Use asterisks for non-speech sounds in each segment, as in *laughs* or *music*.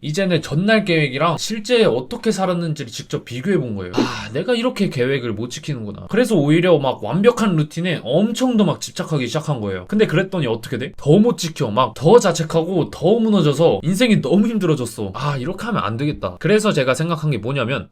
이제는 전날 계획이랑 실제 어떻게 살았는지를 직접 비교해 본 거예요. 아, 내가 이렇게 계획을 못 지키는구나. 그래서 오히려 막 완벽한 루틴에 엄청 더 막 집착하기 시작한 거예요. 근데 그랬더니 어떻게 돼? 더 못 지켜. 막 더 자책하고 더 무너져서 인생이 너무 힘들어졌어. 아, 이렇게 하면 안 되겠다. 그래서 제가 생각한 게 뭐냐면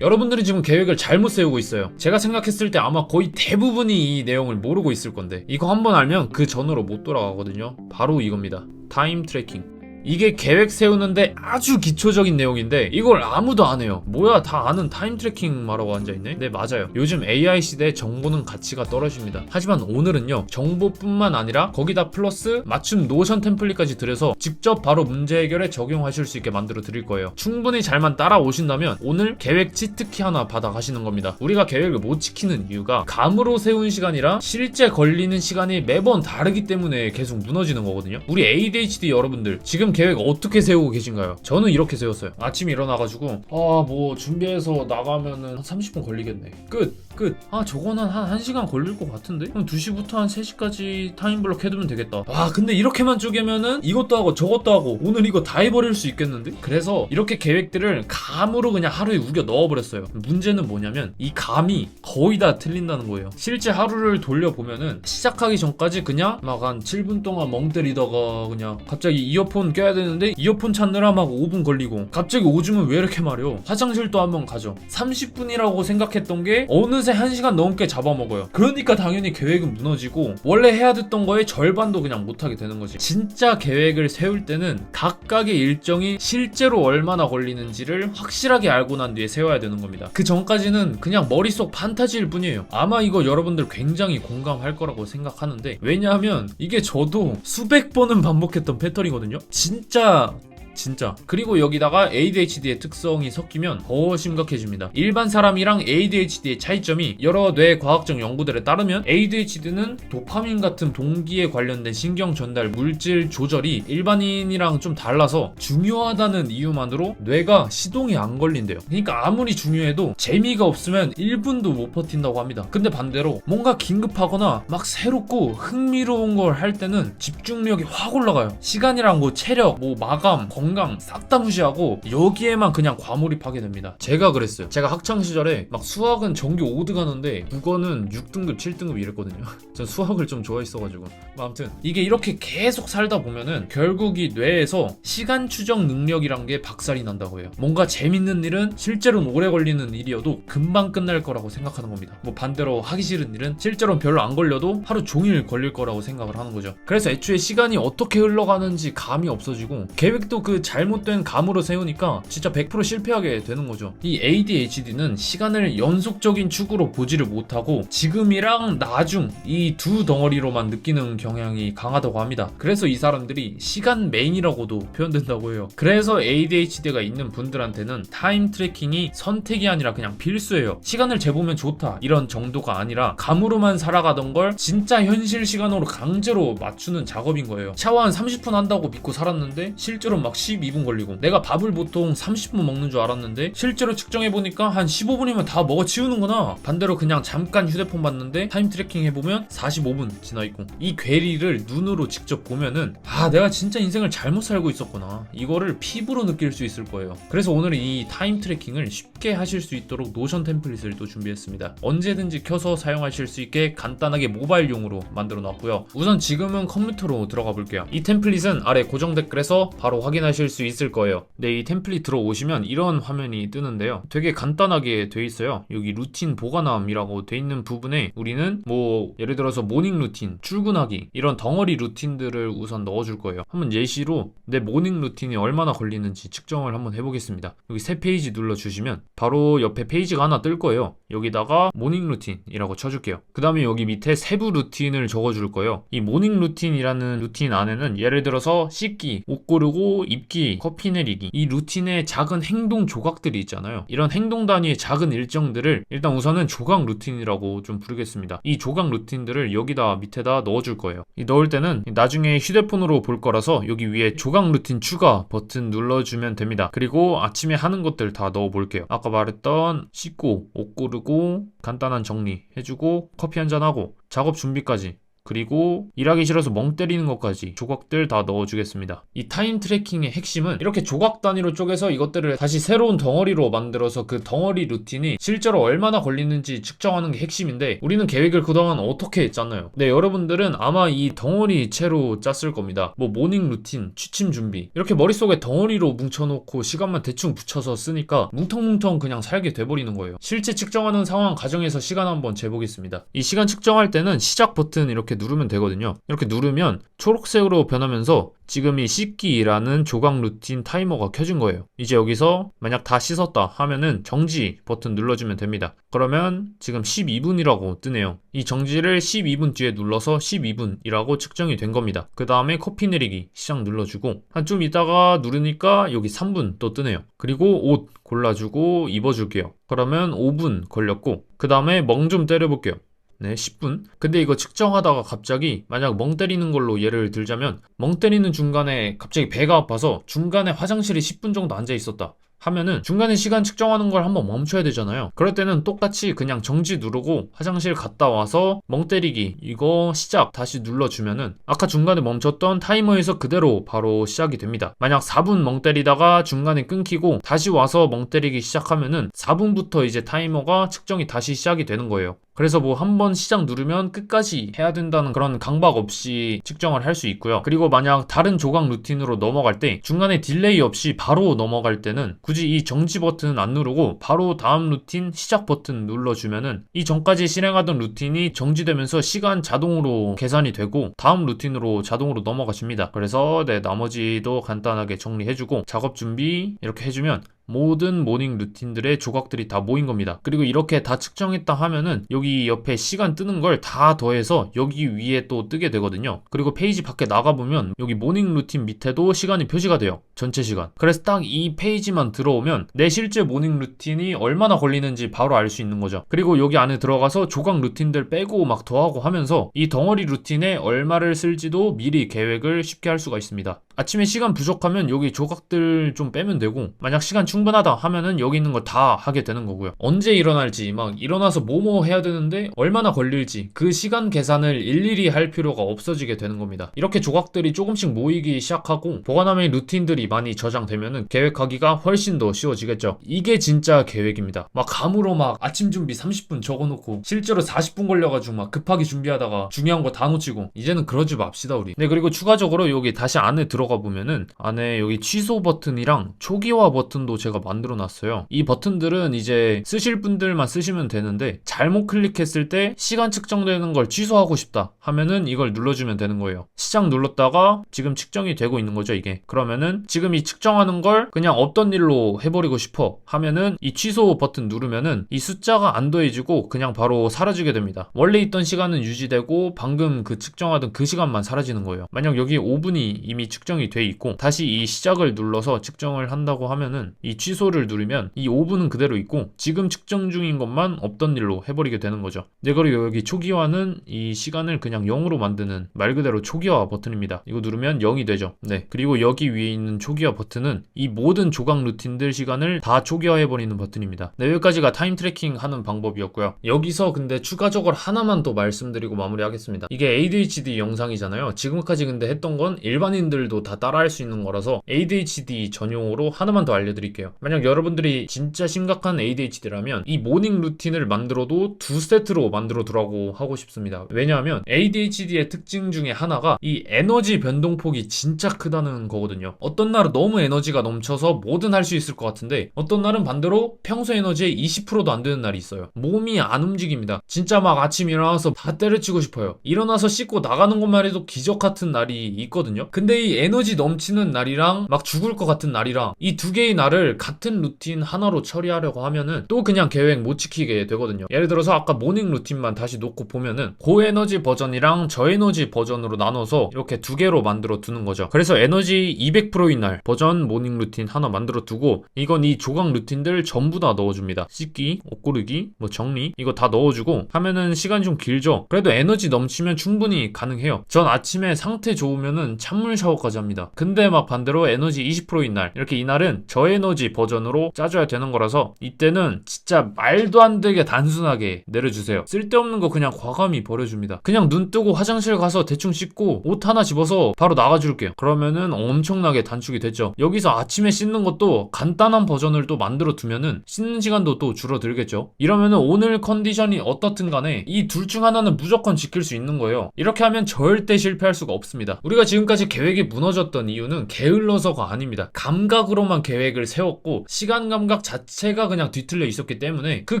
여러분들이 지금 계획을 잘못 세우고 있어요. 제가 생각했을 때 아마 거의 대부분이 이 내용을 모르고 있을 건데 이거 한번 알면 그 전으로 못 돌아가거든요. 바로 이겁니다. 타임 트래킹. 이게 계획 세우는데 아주 기초적인 내용인데 이걸 아무도 안 해요. 뭐야 다 아는 타임 트래킹 말하고 앉아있네? 네 맞아요. 요즘 AI 시대에 정보는 가치가 떨어집니다. 하지만 오늘은요 정보뿐만 아니라 거기다 플러스 맞춤 노션 템플릿까지 들여서 직접 바로 문제 해결에 적용하실 수 있게 만들어 드릴 거예요. 충분히 잘만 따라오신다면 오늘 계획 치트키 하나 받아 가시는 겁니다. 우리가 계획을 못 지키는 이유가 감으로 세운 시간이랑 실제 걸리는 시간이 매번 다르기 때문에 계속 무너지는 거거든요. 우리 ADHD 여러분들 지금 계획 어떻게 세우고 계신가요? 저는 이렇게 세웠어요. 아침에 일어나가지고 아 뭐 준비해서 나가면은 한 30분 걸리겠네. 끝. 끝. 아 저거는 한 1시간 걸릴 것 같은데? 그럼 2시부터 한 3시까지 타임블럭 해두면 되겠다. 아 근데 이렇게만 쪼개면은 이것도 하고 저것도 하고 오늘 이거 다 해버릴 수 있겠는데? 그래서 이렇게 계획들을 감으로 그냥 하루에 우겨 넣어버렸어요. 문제는 뭐냐면 이 감이 거의 다 틀린다는 거예요. 실제 하루를 돌려보면은 시작하기 전까지 그냥 막 한 7분 동안 멍 때리다가 그냥 갑자기 이어폰 껴야 되는데 이어폰 찾느라 막 5분 걸리고 갑자기 오줌은 왜 이렇게 마려? 화장실도 한번 가죠. 30분이라고 생각했던 게 어느새 1시간 넘게 잡아먹어요. 그러니까 당연히 계획은 무너지고 원래 해야 됐던 거의 절반도 그냥 못하게 되는 거지. 진짜 계획을 세울 때는 각각의 일정이 실제로 얼마나 걸리는지를 확실하게 알고 난 뒤에 세워야 되는 겁니다. 그 전까지는 그냥 머릿속 판타지일 뿐이에요. 아마 이거 여러분들 굉장히 공감할 거라고 생각하는데 왜냐하면 이게 저도 수백 번은 반복했던 패턴이거든요. 진짜 진짜. 그리고 여기다가 ADHD의 특성이 섞이면 더 심각해집니다. 일반 사람이랑 ADHD의 차이점이 여러 뇌 과학적 연구들에 따르면 ADHD는 도파민 같은 동기에 관련된 신경 전달 물질 조절이 일반인이랑 좀 달라서 중요하다는 이유만으로 뇌가 시동이 안 걸린대요. 그러니까 아무리 중요해도 재미가 없으면 1분도 못 버틴다고 합니다. 근데 반대로 뭔가 긴급하거나 막 새롭고 흥미로운 걸 할 때는 집중력이 확 올라가요. 시간이랑 뭐 체력, 뭐 마감, 건강 싹 다 무시하고 여기에만 그냥 과몰입하게 됩니다. 제가 그랬어요. 제가 학창 시절에 막 수학은 전교 5등 하는데 국어는 6등급, 7등급 이랬거든요. *laughs* 전 수학을 좀 좋아했어가지고. 뭐 아무튼 이게 이렇게 계속 살다 보면은 결국 이 뇌에서 시간 추적 능력이란 게 박살이 난다고 해요. 뭔가 재밌는 일은 실제로는 오래 걸리는 일이어도 금방 끝날 거라고 생각하는 겁니다. 뭐 반대로 하기 싫은 일은 실제로는 별로 안 걸려도 하루 종일 걸릴 거라고 생각을 하는 거죠. 그래서 애초에 시간이 어떻게 흘러가는지 감이 없어지고 계획도 그 잘못된 감으로 세우니까 진짜 100% 실패하게 되는 거죠. 이 ADHD는 시간을 연속적인 축으로 보지를 못하고 지금이랑 나중 이 두 덩어리로만 느끼는 경향이 강하다고 합니다. 그래서 이 사람들이 시간 메인이라고도 표현된다고 해요. 그래서 ADHD가 있는 분들한테는 타임 트래킹이 선택이 아니라 그냥 필수예요. 시간을 재보면 좋다 이런 정도가 아니라 감으로만 살아가던 걸 진짜 현실 시간으로 강제로 맞추는 작업인 거예요. 샤워 한 30분 한다고 믿고 살았는데 실제로 막 12분 걸리고 내가 밥을 보통 30분 먹는 줄 알았는데 실제로 측정해 보니까 한 15분이면 다 먹어 치우는구나. 반대로 그냥 잠깐 휴대폰 봤는데 타임 트래킹 해보면 45분 지나 있고 이 괴리를 눈으로 직접 보면은 아 내가 진짜 인생을 잘못 살고 있었구나. 이거를 피부로 느낄 수 있을 거예요. 그래서 오늘은 이 타임 트래킹을 쉽게 하실 수 있도록 노션 템플릿을 또 준비했습니다. 언제든지 켜서 사용하실 수 있게 간단하게 모바일용으로 만들어 놨고요. 우선 지금은 컴퓨터로 들어가 볼게요. 이 템플릿은 아래 고정 댓글에서 바로 확인 하실 수 있을 거예요. 네, 이 템플릿 들어오시면 이런 화면이 뜨는데요. 되게 간단하게 돼 있어요. 여기 루틴 보관함이라고 돼 있는 부분에 우리는 뭐 예를 들어서 모닝 루틴, 출근하기 이런 덩어리 루틴들을 우선 넣어줄 거예요. 한번 예시로 내 모닝 루틴이 얼마나 걸리는지 측정을 한번 해보겠습니다. 여기 세 페이지 눌러주시면 바로 옆에 페이지가 하나 뜰 거예요. 여기다가 모닝 루틴이라고 쳐줄게요. 그 다음에 여기 밑에 세부 루틴을 적어줄 거예요. 이 모닝 루틴이라는 루틴 안에는 예를 들어서 씻기, 옷 고르고, 입기, 커피 내리기 이 루틴의 작은 행동 조각들이 있잖아요. 이런 행동 단위의 작은 일정들을 일단 우선은 조각 루틴이라고 좀 부르겠습니다. 이 조각 루틴들을 여기다 밑에다 넣어줄 거예요. 이 넣을 때는 나중에 휴대폰으로 볼 거라서 여기 위에 조각 루틴 추가 버튼 눌러주면 됩니다. 그리고 아침에 하는 것들 다 넣어볼게요. 아까 말했던 씻고, 옷 고르고, 간단한 정리 해주고, 커피 한잔하고, 작업 준비까지 그리고 일하기 싫어서 멍 때리는 것까지 조각들 다 넣어주겠습니다. 이 타임 트래킹의 핵심은 이렇게 조각 단위로 쪼개서 이것들을 다시 새로운 덩어리로 만들어서 그 덩어리 루틴이 실제로 얼마나 걸리는지 측정하는 게 핵심인데 우리는 계획을 그동안 어떻게 짰나요? 네, 여러분들은 아마 이 덩어리 채로 짰을 겁니다. 뭐 모닝 루틴, 취침 준비 이렇게 머릿속에 덩어리로 뭉쳐놓고 시간만 대충 붙여서 쓰니까 뭉텅뭉텅 그냥 살게 돼버리는 거예요. 실제 측정하는 상황 가정에서 시간 한번 재보겠습니다. 이 시간 측정할 때는 시작 버튼 이렇게 누르면 되거든요. 이렇게 누르면 초록색으로 변하면서 지금 이 씻기라는 조각 루틴 타이머가 켜진 거예요. 이제 여기서 만약 다 씻었다 하면은 정지 버튼 눌러주면 됩니다. 그러면 지금 12분이라고 뜨네요. 이 정지를 12분 뒤에 눌러서 12분이라고 측정이 된 겁니다. 그 다음에 커피 내리기 시작 눌러주고 한 좀 있다가 누르니까 여기 3분 또 뜨네요. 그리고 옷 골라주고 입어줄게요. 그러면 5분 걸렸고 그 다음에 멍 좀 때려볼게요. 네, 10분. 근데 이거 측정하다가 갑자기 만약 멍 때리는 걸로 예를 들자면 멍 때리는 중간에 갑자기 배가 아파서 중간에 화장실에 10분 정도 앉아 있었다. 하면은 중간에 시간 측정하는 걸 한번 멈춰야 되잖아요. 그럴 때는 똑같이 그냥 정지 누르고 화장실 갔다 와서 멍 때리기 이거 시작 다시 눌러주면은 아까 중간에 멈췄던 타이머에서 그대로 바로 시작이 됩니다. 만약 4분 멍 때리다가 중간에 끊기고 다시 와서 멍 때리기 시작하면은 4분부터 이제 타이머가 측정이 다시 시작이 되는 거예요. 그래서 뭐 한 번 시작 누르면 끝까지 해야 된다는 그런 강박 없이 측정을 할 수 있고요. 그리고 만약 다른 조각 루틴으로 넘어갈 때 중간에 딜레이 없이 바로 넘어갈 때는 굳이 이 정지 버튼 안 누르고 바로 다음 루틴 시작 버튼 눌러주면은 이 전까지 실행하던 루틴이 정지되면서 시간 자동으로 계산이 되고 다음 루틴으로 자동으로 넘어가십니다. 그래서 네 나머지도 간단하게 정리해주고 작업 준비 이렇게 해주면 모든 모닝 루틴들의 조각들이 다 모인 겁니다. 그리고 이렇게 다 측정했다 하면은 여기 옆에 시간 뜨는 걸 다 더해서 여기 위에 또 뜨게 되거든요. 그리고 페이지 밖에 나가보면 여기 모닝 루틴 밑에도 시간이 표시가 돼요. 전체 시간. 그래서 딱 이 페이지만 들어오면 내 실제 모닝 루틴이 얼마나 걸리는지 바로 알 수 있는 거죠. 그리고 여기 안에 들어가서 조각 루틴들 빼고 막 더하고 하면서 이 덩어리 루틴에 얼마를 쓸지도 미리 계획을 쉽게 할 수가 있습니다. 아침에 시간 부족하면 여기 조각들 좀 빼면 되고 만약 시간 충분하다 하면은 여기 있는 거 다 하게 되는 거고요. 언제 일어날지 막 일어나서 뭐뭐 해야 되는데 얼마나 걸릴지 그 시간 계산을 일일이 할 필요가 없어지게 되는 겁니다. 이렇게 조각들이 조금씩 모이기 시작하고 보관함에 루틴들이 많이 저장되면은 계획하기가 훨씬 더 쉬워지겠죠. 이게 진짜 계획입니다. 막 감으로 막 아침 준비 30분 적어놓고 실제로 40분 걸려가지고 막 급하게 준비하다가 중요한 거 다 놓치고 이제는 그러지 맙시다 우리. 네 그리고 추가적으로 여기 다시 안에 들어가 보면은 안에 여기 취소 버튼이랑 초기화 버튼도 제가 만들어 놨어요. 이 버튼들은 이제 쓰실 분들만 쓰시면 되는데 잘못 클릭했을 때 시간 측정되는 걸 취소하고 싶다 하면은 이걸 눌러주면 되는 거예요. 시작 눌렀다가 지금 측정이 되고 있는 거죠 이게. 그러면은 지금 이 측정하는 걸 그냥 어떤 일로 해버리고 싶어 하면은 이 취소 버튼 누르면은 이 숫자가 안 더해지고 그냥 바로 사라지게 됩니다. 원래 있던 시간은 유지되고 방금 그 측정하던 그 시간만 사라지는 거예요. 만약 여기 5분이 이미 측정이 돼 있고 다시 이 시작을 눌러서 측정을 한다고 하면은 이 취소를 누르면 이 5분은 그대로 있고 지금 측정 중인 것만 없던 일로 해버리게 되는 거죠. 네, 그리고 여기 초기화는 이 시간을 그냥 0으로 만드는 말 그대로 초기화 버튼입니다. 이거 누르면 0이 되죠. 네, 그리고 여기 위에 있는 초기화 버튼은 이 모든 조각 루틴들 시간을 다 초기화해버리는 버튼입니다. 네, 여기까지가 타임 트래킹 하는 방법이었고요. 여기서 근데 추가적으로 하나만 더 말씀드리고 마무리하겠습니다. 이게 ADHD 영상이잖아요. 지금까지 근데 했던 건 일반인들도 다 따라할 수 있는 거라서 ADHD 전용으로 하나만 더 알려드릴게요. 만약 여러분들이 진짜 심각한 ADHD라면 이 모닝 루틴을 만들어도 두 세트로 만들어 두라고 하고 싶습니다. 왜냐하면 ADHD의 특징 중에 하나가 이 에너지 변동폭이 진짜 크다는 거거든요. 어떤 날은 너무 에너지가 넘쳐서 뭐든 할 수 있을 것 같은데 어떤 날은 반대로 평소 에너지의 20%도 안 되는 날이 있어요. 몸이 안 움직입니다. 진짜 막 아침 일어나서 다 때려치고 싶어요. 일어나서 씻고 나가는 것만 해도 기적 같은 날이 있거든요. 근데 이 에너지 넘치는 날이랑 막 죽을 것 같은 날이랑 이 두 개의 날을 같은 루틴 하나로 처리하려고 하면은 또 그냥 계획 못 지키게 되거든요. 예를 들어서 아까 모닝 루틴만 다시 놓고 보면은 고에너지 버전이랑 저에너지 버전으로 나눠서 이렇게 두 개로 만들어 두는 거죠. 그래서 에너지 200%인 날 버전 모닝 루틴 하나 만들어 두고 이건 이 조각 루틴들 전부 다 넣어줍니다. 씻기, 옷 고르기, 뭐 정리 이거 다 넣어주고 하면은 시간이 좀 길죠. 그래도 에너지 넘치면 충분히 가능해요. 전 아침에 상태 좋으면은 찬물 샤워까지 합니다. 근데 막 반대로 에너지 20%인 날 이렇게 이날은 저에너지 버전으로 짜줘야 되는 거라서 이때는 진짜 말도 안 되게 단순하게 내려주세요. 쓸데없는 거 그냥 과감히 버려줍니다. 그냥 눈 뜨고 화장실 가서 대충 씻고 옷 하나 집어서 바로 나가줄게요. 그러면은 엄청나게 단축 이 됐죠. 여기서 아침에 씻는 것도 간단한 버전을 또 만들어 두면은 씻는 시간도 또 줄어들겠죠. 이러면은 오늘 컨디션이 어떻든 간에 이 둘 중 하나는 무조건 지킬 수 있는 거예요. 이렇게 하면 절대 실패할 수가 없습니다. 우리가 지금까지 계획이 무너졌던 이유는 게을러서가 아닙니다. 감각으로만 계획을 세웠고 시간 감각 자체가 그냥 뒤틀려 있었기 때문에 그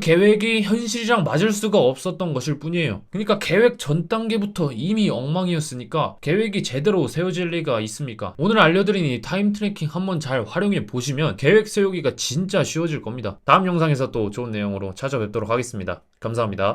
계획이 현실이랑 맞을 수가 없었던 것일 뿐이에요. 그러니까 계획 전 단계부터 이미 엉망이었으니까 계획이 제대로 세워질 리가 있습니까? 오늘 알려드린 이 타임 트래킹 한번 잘 활용해 보시면 계획 세우기가 진짜 쉬워질 겁니다. 다음 영상에서 또 좋은 내용으로 찾아뵙도록 하겠습니다. 감사합니다.